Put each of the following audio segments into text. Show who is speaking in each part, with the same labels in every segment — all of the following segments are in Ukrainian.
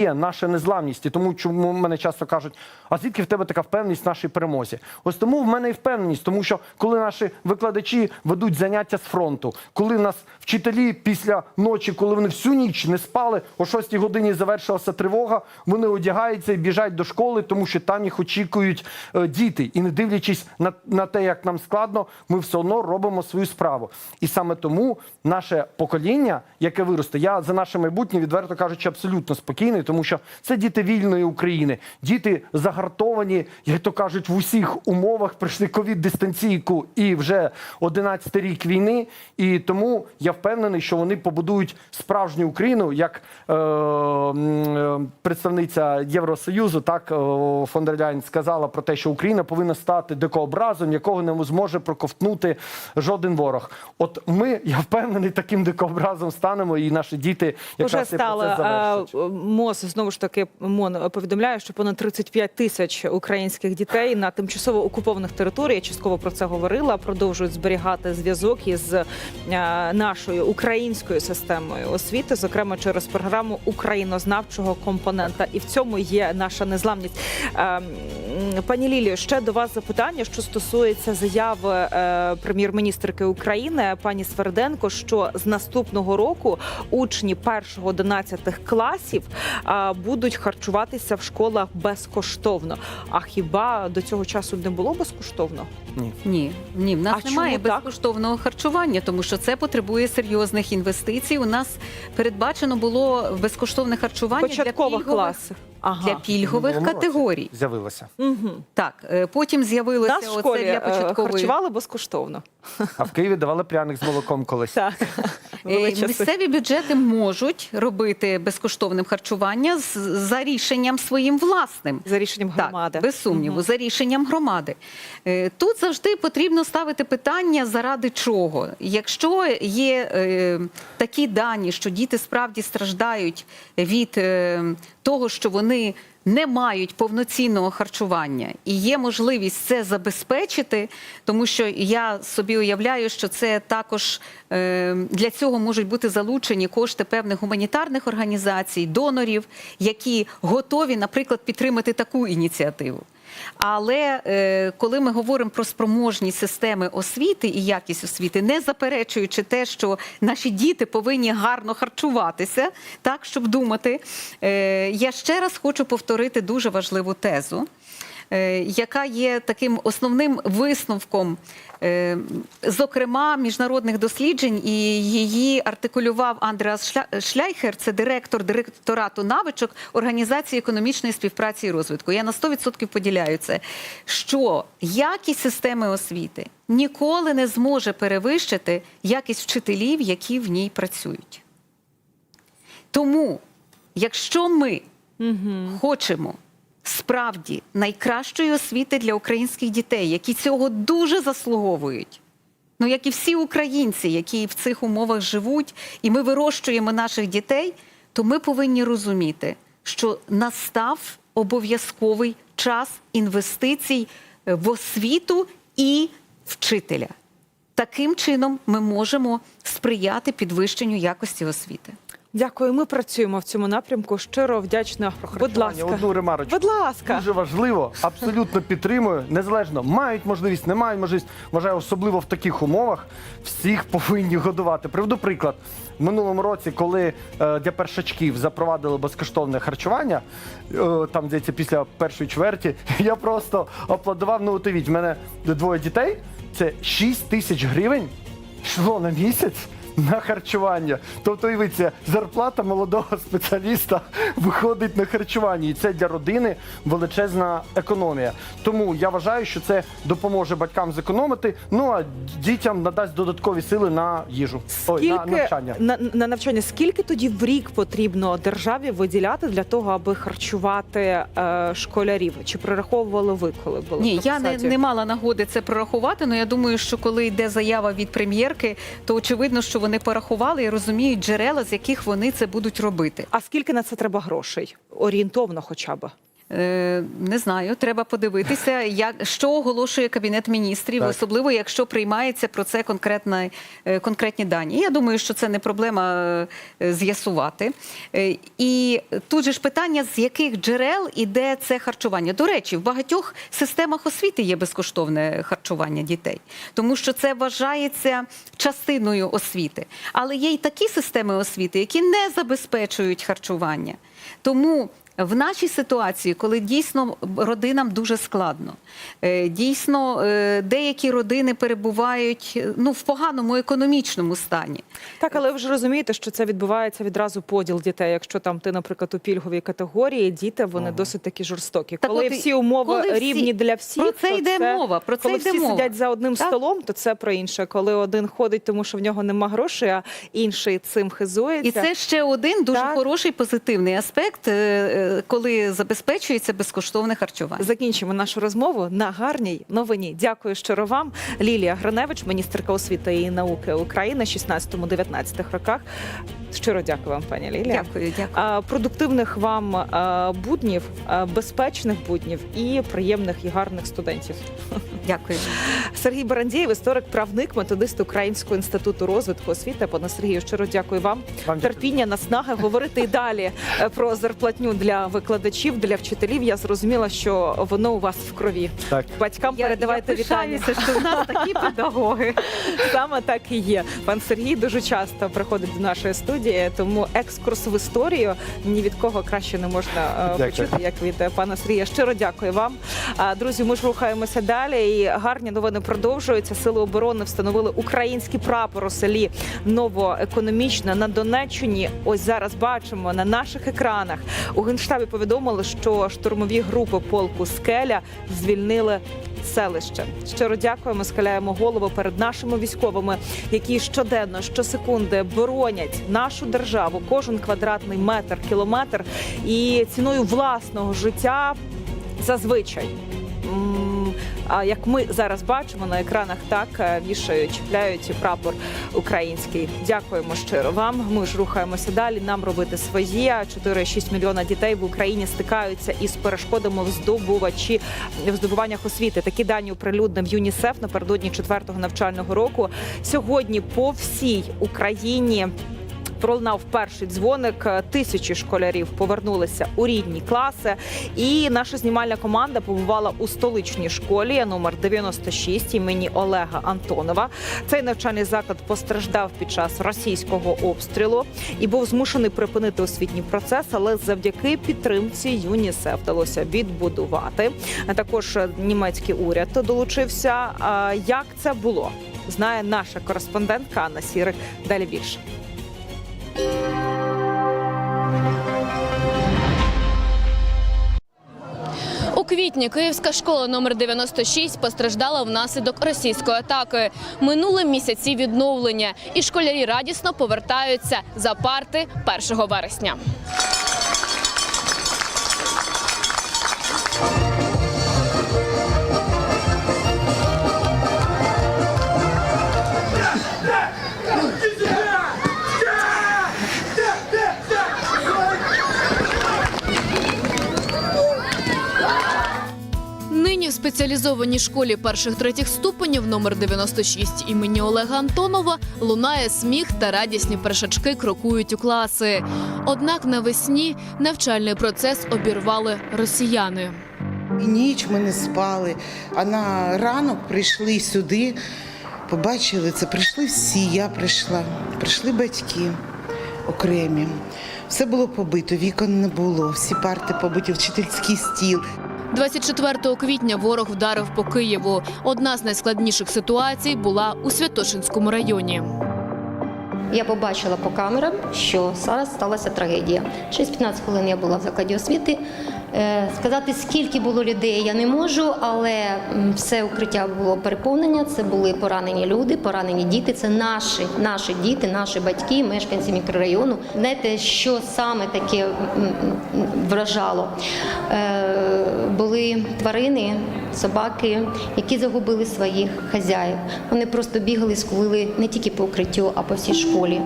Speaker 1: є наша незламність, і тому чому мене часто кажуть, а звідки в тебе така впевненість в нашій перемозі? Ось тому в мене і впевненість, тому що коли наші викладачі ведуть заняття з фронту, коли нас вчителі після ночі, коли вони всю ніч не спали, о 6 годині завершилася тривога, вони одягаються і біжать до школи, тому що там їх очікують е, діти. І не дивлячись на, на те, як нам складно, ми все одно робимо свою справу. І саме тому наше покоління, яке виросте, я за наше майбутнє, відверто кажучи, абсолютно спокійний, тому що це діти вільної України, діти загартовані, як то кажуть, в усіх умовах пройшли ковід дистанційку і вже 11 рік війни. І тому я впевнений, що вони побудують справжню Україну, як е, е, представниця Євросоюзу, так е, фон дер Ляйн сказала про те, що Україна повинна стати дикообразом, якого не зможе проковтнути жоден ворог. От ми, я впевнений, таким дикообразом станемо, і наші діти якраз
Speaker 2: Уже
Speaker 1: цей
Speaker 2: стали
Speaker 1: процес завершать.
Speaker 2: Знову ж таки МОН повідомляє, що понад 35 тисяч українських дітей на тимчасово окупованих територіях частково про це говорила. Продовжують зберігати зв'язок із е, нашою українською системою освіти, зокрема через програму українознавчого компонента. І в цьому є наша незламність. Е, Пані Лілію, ще до вас запитання, що стосується заяви е, прем'єр-міністрки України пані Сверденко, що з наступного року учні 1-11 класів е, будуть харчуватися в школах безкоштовно. А хіба до цього часу не було безкоштовно?
Speaker 1: Ні.
Speaker 3: Ні, ні, в нас
Speaker 2: А
Speaker 3: немає
Speaker 2: чому так?
Speaker 3: безкоштовного харчування, тому що це потребує серйозних інвестицій. У нас передбачено було безкоштовне харчування для
Speaker 2: Початкових
Speaker 3: пільгових,
Speaker 2: класів. Ага.
Speaker 3: для пільгових
Speaker 1: минулому році
Speaker 3: категорій.
Speaker 1: з'явилося.
Speaker 2: Угу.
Speaker 3: Так, е, потім з'явилося
Speaker 2: Нас в
Speaker 3: оце
Speaker 2: школі
Speaker 3: для
Speaker 2: е,
Speaker 3: початкової.
Speaker 2: харчували безкоштовно.
Speaker 1: А в Києві давали пряник з молоком колись.
Speaker 2: Так.
Speaker 3: Е,
Speaker 2: Були часи.
Speaker 3: Місцеві бюджети можуть робити безкоштовним харчування з- за рішенням своїм власним.
Speaker 2: За рішенням громади.
Speaker 3: Так, без сумніву, за рішенням громади. Е, Тут завжди потрібно ставити питання, заради чого. Якщо є е, такі дані, що діти справді страждають від е, того, що вони не мають повноцінного харчування і є можливість це забезпечити, тому що я собі уявляю, що це також е, для цього можуть бути залучені кошти певних гуманітарних організацій, донорів, які готові, наприклад, підтримати таку ініціативу. Але е, коли ми говоримо про спроможні системи освіти і якість освіти, не заперечуючи те, що наші діти повинні гарно харчуватися, так щоб думати, е, я ще раз хочу повторити дуже важливу тезу. Е, Яка є таким основним висновком, е, зокрема, міжнародних досліджень, і її артикулював Андреас Шляйхер, це директор директорату навичок Організації економічної співпраці і розвитку. Я на 100% поділяю це, що якість системи освіти ніколи не зможе перевищити якість вчителів, які в ній працюють. Тому, якщо ми хочемо справді найкращої освіти для українських дітей, які цього дуже заслуговують. Ну, як і всі українці, які в цих умовах живуть, і ми вирощуємо наших дітей, то ми повинні розуміти, що настав обов'язковий час інвестицій в освіту і вчителя. Таким чином ми можемо сприяти підвищенню якості освіти.
Speaker 2: Дякую. Ми працюємо в цьому напрямку. Щиро вдячна. Будь ласка.
Speaker 1: Одну ремарочку.
Speaker 2: Будь ласка.
Speaker 1: Дуже важливо, абсолютно підтримую. Незалежно мають можливість, не мають можливість. Вважаю, особливо в таких умовах всіх повинні годувати. Приведу приклад. В минулому році, коли е, для першачків запровадили безкоштовне харчування, е, там здається, після першої чверті, я просто аплодував. Ну, уявіть, в мене двоє дітей, це 6 тисяч гривень йшло на місяць. На харчування, тобто уявіться, зарплата молодого спеціаліста виходить на харчування, і це для родини величезна економія. Тому я вважаю, що це допоможе батькам зекономити. Ну а дітям надасть додаткові сили на їжу. Ой, на навчання.
Speaker 2: на, на навчання? Скільки тоді в рік потрібно державі виділяти для того, аби харчувати е, школярів? Чи прораховували ви, коли були
Speaker 3: Ні, я не, не мала нагоди це прорахувати. але я думаю, що коли йде заява від прем'єрки, то очевидно, що вони порахували і розуміють джерела, з яких вони це будуть робити.
Speaker 2: А скільки на це треба грошей? Орієнтовно, хоча б.
Speaker 3: Е, Не знаю, треба подивитися, як що оголошує кабінет міністрів,
Speaker 1: Так.
Speaker 3: особливо якщо приймається про це конкретна, е, конкретні дані. Я думаю, що це не проблема е, з'ясувати. І тут же ж питання, з яких джерел іде це харчування. До речі, в багатьох системах освіти є безкоштовне харчування дітей, тому що це вважається частиною освіти. Але є й такі системи освіти, які не забезпечують харчування. Тому в нашій ситуації, коли дійсно родинам дуже складно, е, дійсно е, деякі родини перебувають е, ну, в поганому економічному стані.
Speaker 2: Так, але ви ж розумієте, що це відбувається відразу поділ дітей. Якщо там ти, наприклад, у пільговій категорії, діти вони досить такі жорстокі.
Speaker 3: Так
Speaker 2: коли
Speaker 3: от
Speaker 2: всі умови
Speaker 3: коли всі-
Speaker 2: рівні для всіх,
Speaker 3: Про це
Speaker 2: то
Speaker 3: йде мова, про це
Speaker 2: коли
Speaker 3: йде
Speaker 2: всі
Speaker 3: мова.
Speaker 2: сидять за одним
Speaker 3: Так.
Speaker 2: столом, то це про інше. Коли один ходить, тому що в нього нема грошей, а інший цим хизується.
Speaker 3: І це ще один дуже
Speaker 2: Так.
Speaker 3: хороший позитивний аспект, коли забезпечується безкоштовне харчування.
Speaker 2: Закінчимо нашу розмову на гарній новині. Дякую щиро вам. Лілія Гриневич, міністерка освіти і науки України, 16-19 роках. Щиро дякую вам, пані Лілія.
Speaker 3: Дякую, дякую.
Speaker 2: Продуктивних вам буднів, безпечних буднів і приємних і гарних студентів.
Speaker 3: Дякую.
Speaker 2: Сергій Барандієв, історик, правник, методист Українського інституту розвитку освіти. Пане Сергію, щиро дякую вам.
Speaker 1: Вам дякую.
Speaker 2: Терпіння, наснаги говорити і далі е, про зарплатню для викладачів, для вчителів. Я зрозуміла, що воно у вас в крові.
Speaker 1: Так.
Speaker 2: Батькам
Speaker 3: Я-
Speaker 2: передавайте
Speaker 3: я
Speaker 2: вітання.
Speaker 3: що в нас такі педагоги.
Speaker 2: Саме так і є. Пан Сергій дуже часто приходить до нашої студії, тому екскурс в історію ні від кого краще не можна е,
Speaker 1: Дякую.
Speaker 2: почути, як від пана Сергія. Щиро дякую вам. Друзі, ми ж рухаємося далі. І гарні новини продовжуються. Сили оборони встановили український прапор у селі Новоекономічне на Донеччині. Ось зараз бачимо на наших екранах. У генштабі повідомили, що штурмові групи полку Скеля звільнили селище. Щиро дякуємо, схиляємо голову перед нашими військовими, які щоденно, щосекунди боронять нашу державу, кожен квадратний метр, кілометр і ціною власного життя зазвичай. А як ми зараз бачимо на екранах, так е, вішають, чіпляють прапор український. Дякуємо щиро вам. Ми ж рухаємося далі. Нам робити своє. 4-6 мільйона дітей в Україні стикаються із перешкодами в здобувачі в здобуваннях освіти. Такі дані оприлюднив ЮНІСЕФ напередодні четвертого навчального року. Сьогодні по всій Україні. Пролунав перший дзвоник. Тисячі школярів повернулися у рідні класи. І наша знімальна команда побувала у столичній школі номер 96 імені Олега Антонова. Цей навчальний заклад постраждав під час російського обстрілу і був змушений припинити освітній процес, але завдяки підтримці ЮНІСЕФ вдалося відбудувати. Також німецький уряд долучився. Як це було? Знає наша кореспондентка Анна Сірик. Далі більше.
Speaker 4: Квітні київська школа номер 96 постраждала внаслідок російської атаки. Минули місяці відновлення, і школярі радісно повертаються за парти 1 вересня. Спеціалізованій школі перших третіх ступенів номер 96 імені Олега Антонова лунає сміх та радісні першачки крокують у класи. Однак навесні навчальний процес обірвали росіяни.
Speaker 5: І ніч ми не спали. А на ранок прийшли сюди, побачили це. Прийшли всі, я прийшла, прийшли батьки окремі. Все було побито, вікон не було, всі парти побиті, вчительський стіл.
Speaker 4: 24 квітня ворог вдарив по Києву. Одна з найскладніших ситуацій була у Святошинському районі.
Speaker 6: Я побачила по камерам, що зараз сталася трагедія. Через 15 хвилин я була в закладі освіти. Е, Сказати, скільки було людей, я не можу, але все укриття було переповнення. Це були поранені люди, поранені діти. Це наші, наші діти, наші батьки, мешканці мікрорайону. Знаєте, що саме таке вражало? Е, Були тварини, собаки, які загубили своїх хазяїв. Вони просто бігали, скулили не тільки по укриттю, а по всій школі.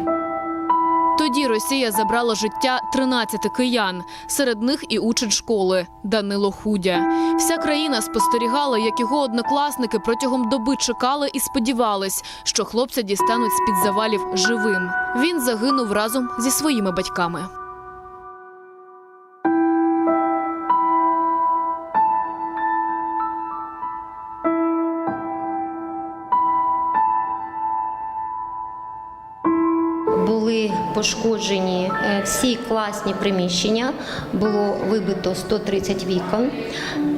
Speaker 4: Тоді Росія забрала життя 13 киян, серед них і учень школи Данило Худя. Вся країна спостерігала, як його однокласники протягом доби чекали і сподівались, що хлопця дістануть з під завалів живим. Він загинув разом зі своїми батьками.
Speaker 6: Пошкоджені е, всі класні приміщення, було вибито 130 вікон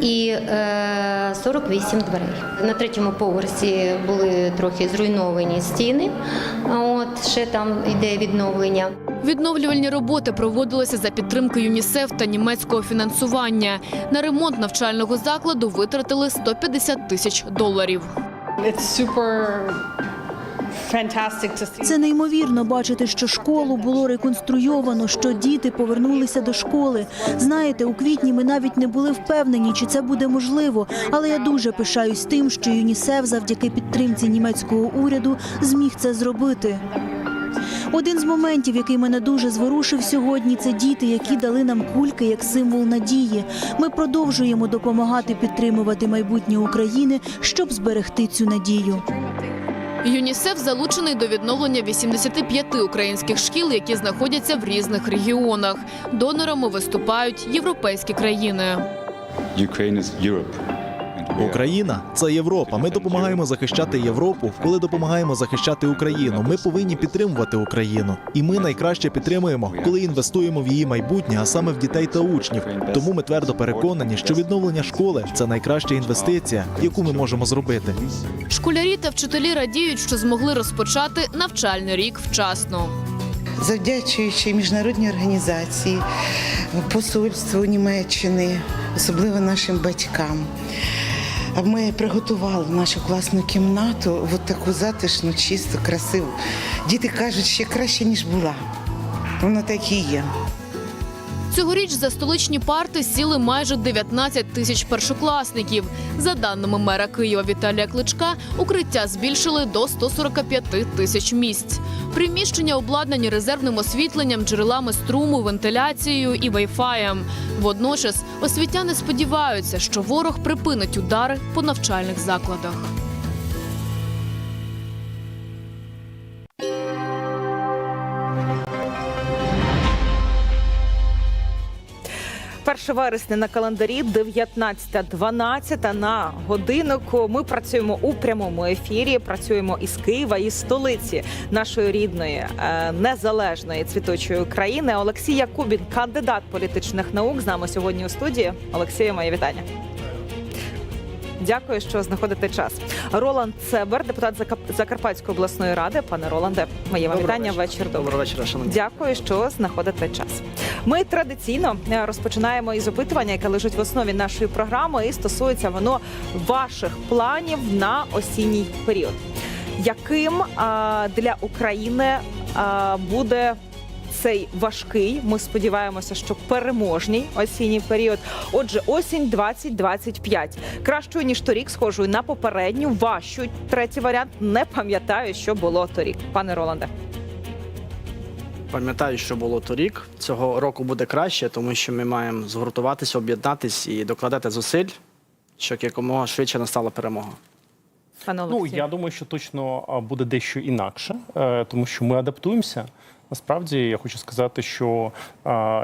Speaker 6: і е, 48 дверей. На третьому поверсі були трохи зруйновані стіни. От ще там йде відновлення.
Speaker 4: Відновлювальні роботи проводилися за підтримки ЮНІСЕФ та німецького фінансування. На ремонт навчального закладу витратили 150 тисяч доларів.
Speaker 7: It's super.
Speaker 8: Це неймовірно бачити, що школу було реконструйовано, що діти повернулися до школи. Знаєте, у квітні ми навіть не були впевнені, чи це буде можливо. Але я дуже пишаюсь тим, що ЮНІСЕФ завдяки підтримці німецького уряду зміг це зробити. Один з моментів, який мене дуже зворушив сьогодні, це діти, які дали нам кульки як символ надії. Ми продовжуємо допомагати підтримувати майбутнє України, щоб зберегти цю надію.
Speaker 4: ЮНІСЕФ залучений до відновлення 85 українських шкіл, які знаходяться в різних регіонах. Донорами виступають європейські країни.
Speaker 9: Ukraine is.
Speaker 10: Україна це Європа. Ми допомагаємо захищати Європу. Коли допомагаємо захищати Україну, ми повинні підтримувати Україну. І ми найкраще підтримуємо, коли інвестуємо в її майбутнє, а саме в дітей та учнів. Тому ми твердо переконані, що відновлення школи це найкраща інвестиція, яку ми можемо зробити.
Speaker 4: Школярі та вчителі радіють, що змогли розпочати навчальний рік вчасно.
Speaker 5: Завдячуючи міжнародній організації, посольству Німеччини, особливо нашим батькам. Ми приготували нашу класну кімнату, от таку затишну, чисту, красиву. Діти кажуть, ще краще, ніж була. Воно так і є.
Speaker 4: Цьогоріч за столичні парти сіли майже 19 тисяч першокласників. За даними мера Києва Віталія Кличка, укриття збільшили до 145 тисяч місць. Приміщення обладнані резервним освітленням, джерелами струму, вентиляцією і вайфаєм. Водночас освітяни сподіваються, що ворог припинить удари по навчальних закладах.
Speaker 2: 1 вересня на календарі 19.12 на годиннику. Ми працюємо у прямому ефірі. Працюємо із Києва, із столиці нашої рідної е, незалежної цвіточої країни. Олексій Якубін, кандидат політичних наук, з нами сьогодні у студії. Олексію, моє вітання. Дякую, що знаходите час. Роланд Цебер, депутат Закарпатської обласної ради. Пане Роланде, моє вам вітання. Вечір.
Speaker 1: Доброго вечора, шановні.
Speaker 2: Дякую, що знаходите час. Ми традиційно е, розпочинаємо із опитування, яке лежить в основі нашої програми, і стосується воно ваших планів на осінній період. Яким а, для України а, буде цей важкий, ми сподіваємося, що переможній осінній період. Отже, осінь 2025. Кращою ніж торік, схожою на попередню, важчу. Третій варіант не пам'ятаю, що було торік. Пане Роланде.
Speaker 11: Пам'ятаю, що було торік. Цього року буде краще, тому що ми маємо згуртуватися, об'єднатись і докладати зусиль, щоб якомога швидше настала перемога.
Speaker 2: Пане
Speaker 12: Ну я думаю, що точно буде дещо інакше, е, тому що ми адаптуємося. Насправді я хочу сказати, що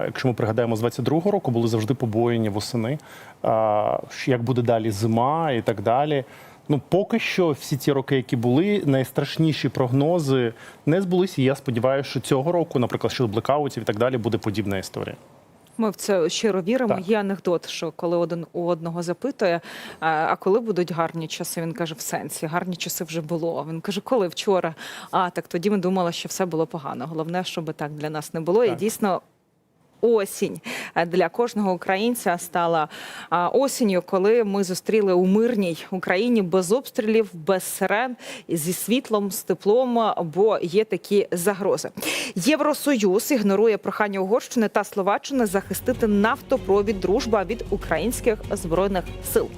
Speaker 12: якщо ми пригадаємо з 22-го року, були завжди побоєння восени, як буде далі зима і так далі. Ну, поки що всі ті роки, які були, найстрашніші прогнози не збулися. І я сподіваюся, що цього року, наприклад, щодо блекаутів і так далі, буде подібна історія.
Speaker 2: Ми в це щиро віримо.
Speaker 12: Так.
Speaker 2: Є анекдот, що коли один у одного запитує, а, коли будуть гарні часи, він каже, в сенсі, гарні часи вже було. Він каже, коли вчора. А так тоді ми думали, що все було погано. Головне, щоб так для нас не було. І дійсно. Осінь для кожного українця стала осінню, коли ми зустріли у мирній Україні без обстрілів, без сирен, зі світлом, з теплом, бо є такі загрози. Євросоюз ігнорує прохання Угорщини та Словаччини захистити нафтопровід дружба від українських збройних сил.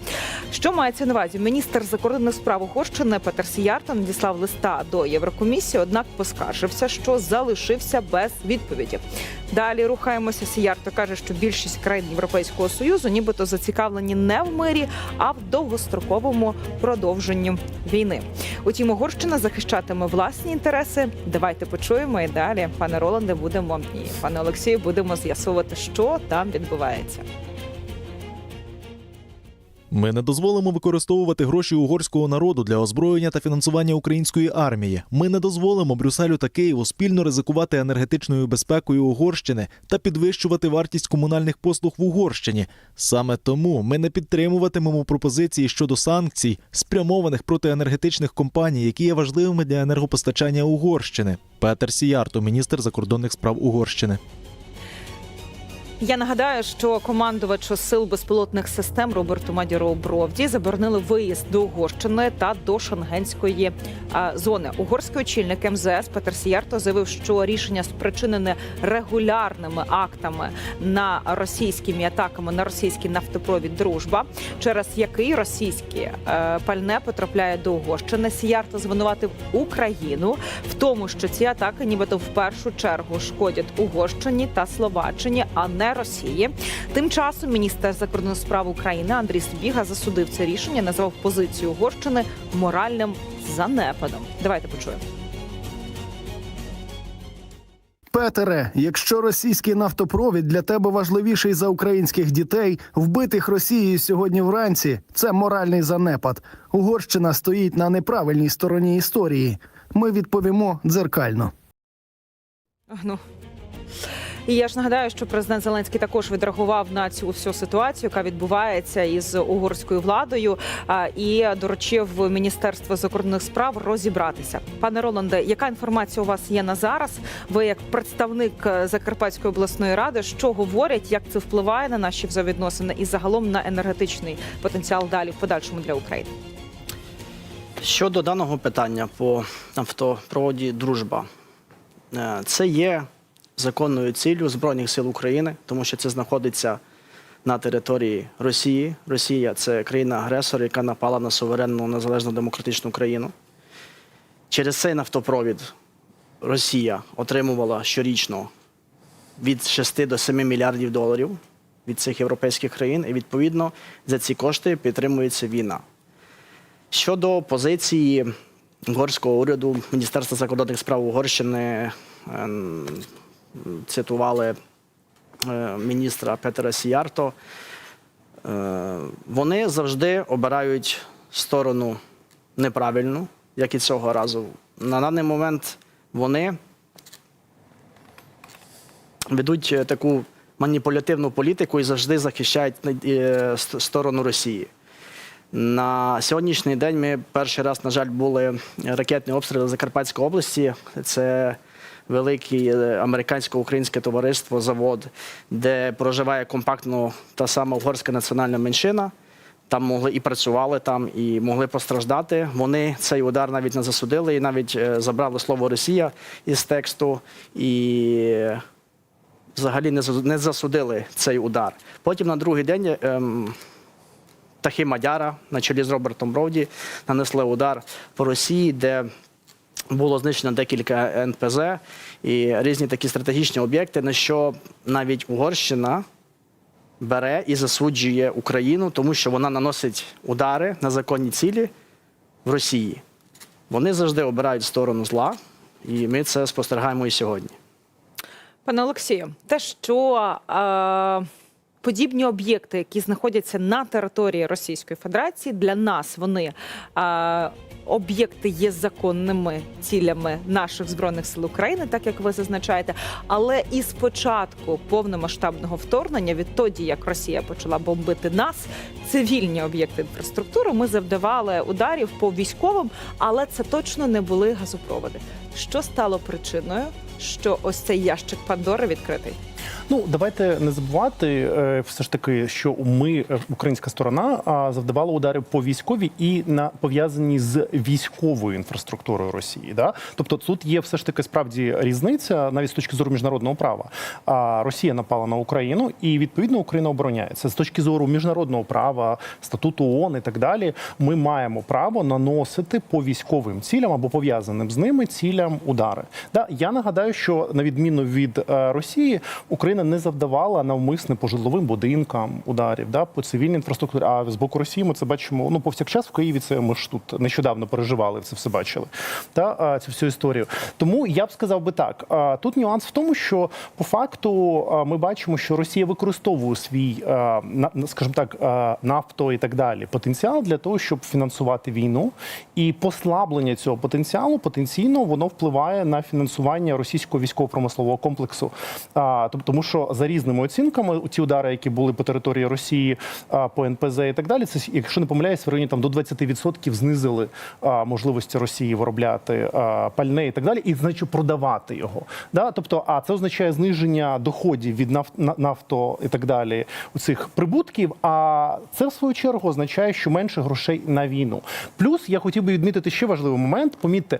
Speaker 2: Що мається на увазі? Міністр закордонних справ Угорщини Петер Сіярто надіслав листа до Єврокомісії, однак поскаржився, що залишився без відповіді. Далі рухаємося. Сіярто каже, що більшість країн Європейського союзу, нібито зацікавлені не в мирі, а в довгостроковому продовженні війни. Утім, Угорщина захищатиме власні інтереси. Давайте почуємо і далі, пане Роланде, будемо і пане Олексію, будемо з'ясовувати, що там відбувається.
Speaker 10: Ми не дозволимо використовувати гроші угорського народу для озброєння та фінансування української армії. Ми не дозволимо Брюсселю та Києву спільно ризикувати енергетичною безпекою Угорщини та підвищувати вартість комунальних послуг в Угорщині. Саме тому ми не підтримуватимемо пропозиції щодо санкцій, спрямованих проти енергетичних компаній, які є важливими для енергопостачання Угорщини. Петер Сіярто, міністр закордонних справ Угорщини.
Speaker 2: Я нагадаю, що командувачу сил безпілотних систем Роберту Мадіро Бровді заборонили виїзд до Угорщини та до Шенгенської зони. Угорський очільник МЗС Петер Сіярто заявив, що рішення спричинене регулярними актами на російськими атаками на російський нафтопровід Дружба, через який російське е, пальне потрапляє до Угорщини. Сіярто звинуватив Україну в тому, що ці атаки, нібито в першу чергу шкодять Угорщині та Словаччині, а не Росії. Тим часом міністр закордонних справ України Андрій Сибіга засудив це рішення, назвав позицію Угорщини моральним занепадом. Давайте почуємо.
Speaker 13: Петере, якщо російський нафтопровід для тебе важливіший за українських дітей, вбитих Росією сьогодні вранці, це моральний занепад. Угорщина стоїть на неправильній стороні історії. Ми відповімо дзеркально.
Speaker 2: Ну. І я ж нагадаю, що президент Зеленський також відреагував на цю всю ситуацію, яка відбувається із угорською владою, і доручив Міністерство закордонних справ розібратися. Пане Роланде, яка інформація у вас є на зараз? Ви як представник е, Закарпатської обласної ради, що говорять, як це впливає на наші взаємовідносини і загалом на енергетичний потенціал далі в подальшому для України?
Speaker 11: Щодо даного питання по автопроводі Дружба, Е, це є законною ціллю Збройних сил України, тому що це знаходиться на території Росії. Росія це країна-агресор, яка напала на суверенну незалежну демократичну країну. Через цей нафтопровід Росія отримувала щорічно від 6 до 7 мільярдів доларів від цих європейських країн, і відповідно за ці кошти підтримується війна. Щодо позиції угорського уряду, Міністерства закордонних справ Угорщини ем, цитували е, міністра Петера Сіярто. Е, Вони завжди обирають сторону неправильну, як і цього разу. На даний момент вони ведуть е, таку маніпулятивну політику і завжди захищають сторону Росії. На сьогоднішній день ми перший раз, на жаль, були ракетні обстріли Закарпатської області. Це велике е, американсько-українське товариство, завод, де проживає компактно та сама угорська національна меншина. Там могли і працювали там, і могли постраждати. Вони цей удар навіть не засудили і навіть е, забрали слово Росія із тексту і взагалі не засудили цей удар. Потім на другий день. ем, Птахи Мадяра на чолі з Робертом Броуді нанесли удар по Росії, де було знищено декілька НПЗ і різні такі стратегічні об'єкти, на що навіть Угорщина бере і засуджує Україну, тому що вона наносить удари на законні цілі в Росії. Вони завжди обирають сторону зла, і ми це спостерігаємо і сьогодні.
Speaker 2: Пане Олексію, те, що е, подібні об'єкти, які знаходяться на території Російської Федерації, для нас вони е, об'єкти є законними цілями наших збройних сил України, так як ви зазначаєте. Але і спочатку повномасштабного вторгнення, відтоді як Росія почала бомбити нас, цивільні об'єкти інфраструктури, ми завдавали ударів по військовим, але це точно не були газопроводи. Що стало причиною, що ось цей ящик Пандори відкритий?
Speaker 12: Ну давайте не забувати е, все ж таки, що ми, е, українська сторона, завдавала удари по військовій і на пов'язані з військовою інфраструктурою Росії. Да? Тобто тут є все ж таки справді різниця навіть з точки зору міжнародного права. А Росія напала на Україну, і відповідно Україна обороняється з точки зору міжнародного права, статуту ООН і так далі. Ми маємо право наносити по військовим цілям або пов'язаним з ними цілям удари. Да, я нагадаю, що на відміну від е, Росії, Україна не завдавала навмисне по житловим будинкам ударів, да, по цивільній інфраструктурі. А з боку Росії ми це бачимо. Ну повсякчас в Києві це ми ж тут нещодавно переживали, це все бачили. Та цю всю історію. Тому я б сказав би так: тут нюанс в тому, що по факту ми бачимо, що Росія використовує свій, скажімо так, нафто і так далі потенціал для того, щоб фінансувати війну, і послаблення цього потенціалу потенційно воно впливає на фінансування російського військово-промислового комплексу. А, тому що за різними оцінками ті удари, які були по території Росії по НПЗ і так далі, це якщо не помиляюсь, в районі там до 20% знизили можливості Росії виробляти пальне і так далі, і значить продавати його. Да? Тобто, а це означає зниження доходів від наф- нафто і так далі у цих прибутків. А це в свою чергу означає, що менше грошей на війну. Плюс я хотів би відмітити ще важливий момент. Помітьте,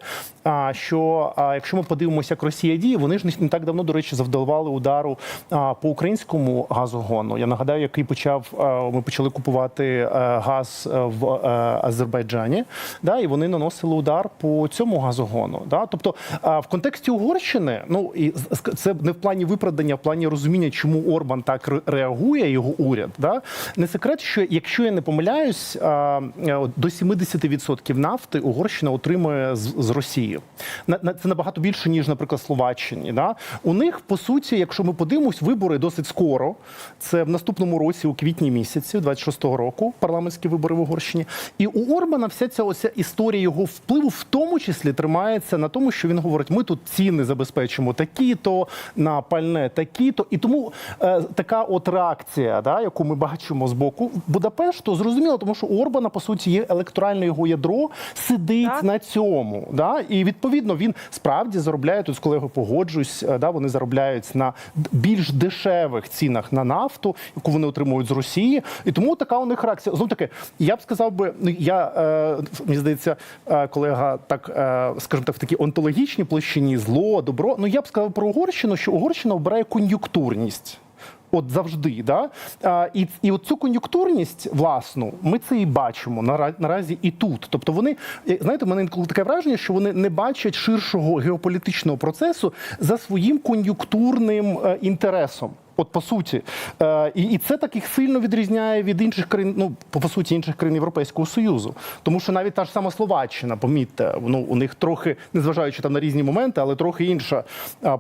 Speaker 12: що якщо ми подивимося, як Росія діє, вони ж не- так давно, до речі, завдавали удару по українському газогону. Я нагадаю, який почав ми почали купувати е, газ е, в е, Азербайджані. Да, і вони наносили удар по цьому газогону. Да? Тобто а, в контексті Угорщини, ну і це не в плані виправдання, в плані розуміння, чому Орбан так реагує, його уряд. Да? Не секрет, що якщо я не помиляюсь, а, е, до 70% нафти Угорщина отримує з, Росії. На, це набагато більше, ніж, наприклад, Словаччині. Да? У них, по суті, якщо ми подивимось, вибори досить скоро. Це в наступному році, у квітні місяці, 26-го року, парламентські вибори в Угорщині. І у Орбана вся ця оця історія його впливу, в тому числі, тримається на тому, що він говорить: ми тут ціни забезпечимо такі-то, на пальне такі-то. І тому е, така от реакція, да, яку ми бачимо з боку Будапешту, зрозуміло, тому що у Орбана, по суті, є електоральне його ядро, сидить
Speaker 2: Так.
Speaker 12: на цьому. Да? І відповідно він справді заробляє тут з колегою погоджуюсь. е, Да, вони заробляють на д- більш дешевих цінах на нафту, яку вони отримують з Росії. І тому така у них реакція. Знов таки, я б сказав би, ну я е, мені здається, е, колега так, е, скажімо так, в такій онтологічній площині зло, добро. Ну я б сказав про Угорщину, що Угорщина обирає кон'юнктурність. От завжди, да? а, і, і от цю кон'юнктурність, власну, ми це і бачимо нара- наразі і тут. Тобто вони, е, знаєте, в мене інколи таке враження, що вони не бачать ширшого геополітичного процесу за своїм кон'юнктурним е, інтересом. От по суті, е, і, і це так їх сильно відрізняє від інших країн, ну по, суті, інших країн Європейського союзу. Тому що навіть та ж сама Словаччина, помітьте, ну у них трохи, незважаючи там на різні моменти, але трохи інша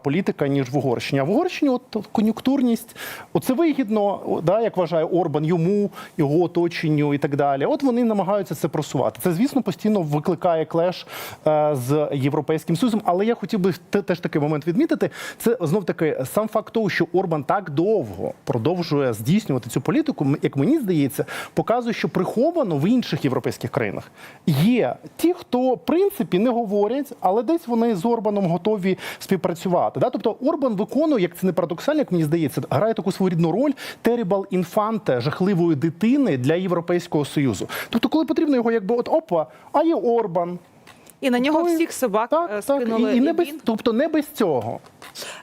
Speaker 12: політика ніж в Угорщині. А в Угорщині, от, кон'юнктурність, оце вигідно, да, як вважає Орбан, йому, його оточенню і так далі. От вони намагаються це просувати. Це, звісно, постійно викликає клеш е, з європейським союзом. Але я хотів би те- теж такий момент відмітити. Це знов таки сам факт того, що Орбан так довго продовжує здійснювати цю політику, як мені здається, показує, що приховано в інших європейських країнах є ті, хто в принципі не говорять, але десь вони з Орбаном готові співпрацювати. Да? Тобто Орбан виконує, як це не парадоксально, як мені здається, грає таку своєрідну роль терібал інфанте, жахливої дитини для Європейського союзу. Тобто, коли потрібно його, якби от опа, а є Орбан.
Speaker 2: І на нього
Speaker 12: Ой,
Speaker 2: всіх собак
Speaker 12: Так,
Speaker 2: е,
Speaker 12: так, і, і не без, тобто не без цього.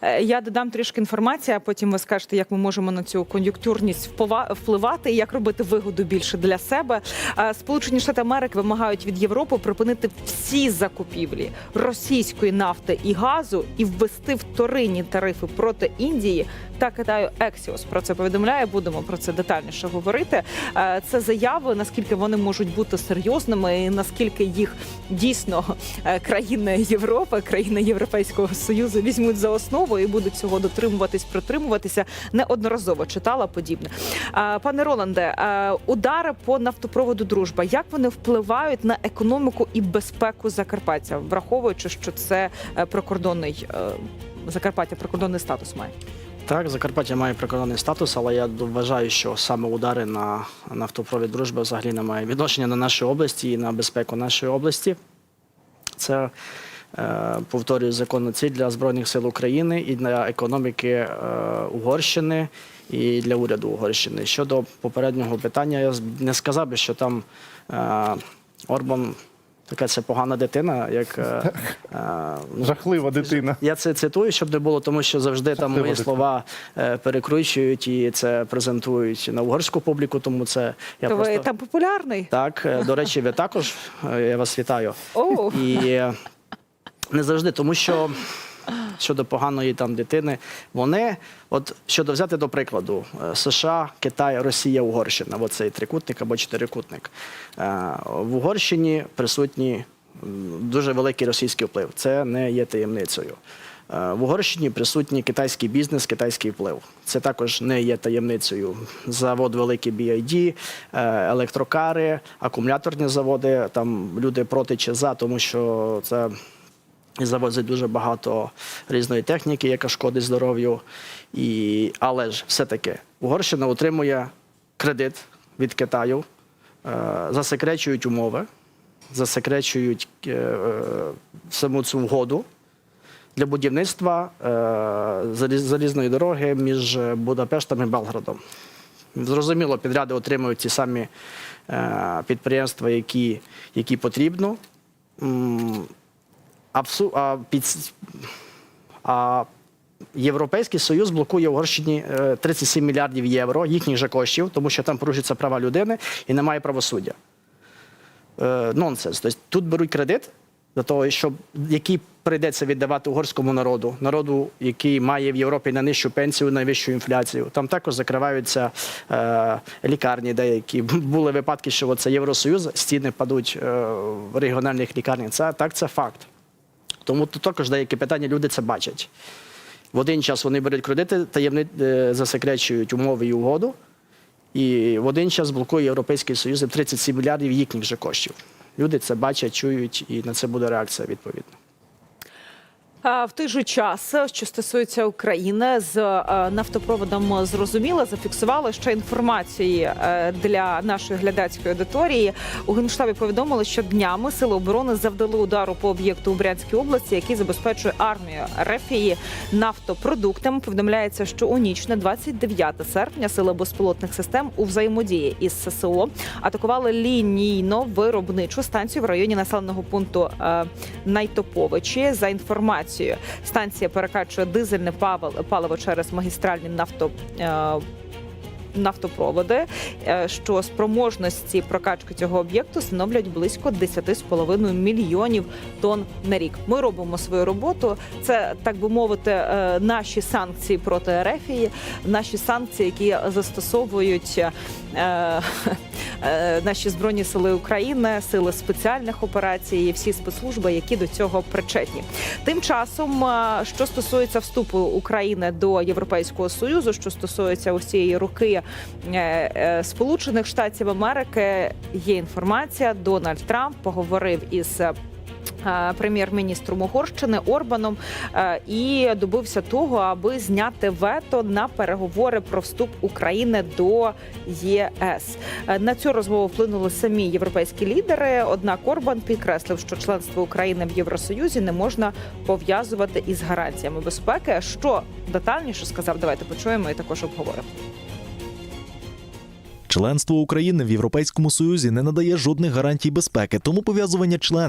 Speaker 2: Е, Я додам трішки інформації, а потім ви скажете, як ми можемо на цю кон'юнктурність впливати і як робити вигоду більше для себе. Е, Сполучені Штати Америки вимагають від Європи припинити всі закупівлі російської нафти і газу і ввести вторинні тарифи проти Індії та Китаю. Ексіос про це повідомляє. Будемо про це детальніше говорити. Е, Це заяви, наскільки вони можуть бути серйозними, і наскільки їх дійсно е, країни Європи, країни Європейського союзу візьмуть за основу і будуть цього дотримуватись, притримуватися. Неодноразово читала подібне. Е, Пане Роланде, удари по нафтопроводу Дружба. Як вони впливають на економіку і безпеку Закарпаття, враховуючи, що це прикордонний Закарпаття, прикордонний статус має?
Speaker 11: Так, Закарпаття має прикордонний статус, але я вважаю, що саме удари на нафтопровід дружби взагалі не мають відношення на нашу області і на безпеку нашої області. Це е, повторюю, законну ціль для Збройних сил України і для економіки е, Угорщини і для уряду Угорщини. Щодо попереднього питання, я не сказав би, що там е, Орбан така це погана дитина, як е, е,
Speaker 12: Жахлива дитина.
Speaker 11: я це цитую, щоб не було, тому що завжди там мої
Speaker 12: дитина.
Speaker 11: слова е, перекручують і це презентують на угорську публіку. Тому це я
Speaker 2: То
Speaker 11: просто
Speaker 2: ви там популярний?
Speaker 11: так. е, До речі, ви також е, я вас вітаю. І е, не завжди, тому що щодо поганої там дитини, вони, от щодо взяти до прикладу, е, США, Китай, Росія, Угорщина, оцей трикутник або чотирикутник. Е, В Угорщині присутні дуже великий російський вплив. Це не є таємницею. Е, В Угорщині присутній китайський бізнес, китайський вплив. Це також не є таємницею. Завод великий BID, електрокари, акумуляторні заводи. Там люди проти чи за, тому що це і завозить дуже багато різної техніки, яка шкодить здоров'ю. І... Але ж все-таки Угорщина отримує кредит від Китаю, е, засекречують умови, засекречують е, е, саму цю угоду для будівництва залізної дороги між Будапештом і Белградом. Зрозуміло, підряди отримують ті самі підприємства, які, які потрібно. М, а, під, а Європейський Союз блокує Угорщині е, 37 мільярдів євро їхніх же коштів, тому що там порушуються права людини і немає правосуддя. Е, нонсенс. Тобто тут беруть кредит для того, щоб який прийдеться віддавати угорському народу, народу, який має в Європі найнижчу пенсію, найвищу інфляцію. Там також закриваються е, лікарні деякі. Були випадки, що це Євросоюз, стіни падуть е, в регіональних лікарнях. Це так, це факт. Тому тут також деякі питання люди це бачать. В один час вони беруть кредити, таємни е, засекречують умови і угоду, і в один час блокує Європейський Союз 37 мільярдів їхніх же коштів. Люди це бачать, чують, і на це буде реакція відповідна.
Speaker 2: В той же час, що стосується України, з е, нафтопроводом зрозуміло, зафіксували ще інформації е, для нашої глядацької аудиторії. У генштабі повідомили, що днями сили оборони завдали удару по об'єкту у Брянській області, який забезпечує армію Рефії нафтопродуктами. Повідомляється, що у ніч на 29 серпня сили безпілотних систем у взаємодії із ССО атакували лінійно виробничу станцію в районі населеного пункту е, Найтоповичі. За інформацією, станція перекачує дизельне паливо через магістральні нафто. е, Нафтопроводи, е, що спроможності прокачки цього об'єкту становлять близько 10,5 мільйонів тонн на рік. Ми робимо свою роботу. Це так би мовити, е, наші санкції проти Ерефії, наші санкції, які застосовують наші збройні сили України, сили спеціальних операцій, і всі спецслужби, які до цього причетні. Тим часом, е, що стосується вступу України до Європейського союзу, що стосується усієї руки е, е, Сполучених Штатів Америки, є інформація. Дональд Трамп поговорив із. Е, Прем'єр-міністром Угорщини Орбаном е, і добився того, аби зняти вето на переговори про вступ України до ЄС. Е, На цю розмову вплинули самі європейські лідери. Однак Орбан підкреслив, що членство України в Євросоюзі не можна пов'язувати із гарантіями безпеки. Що детальніше сказав, давайте почуємо і також обговоримо.
Speaker 10: Членство України в Європейському Союзі не надає жодних гарантій безпеки, тому пов'язування член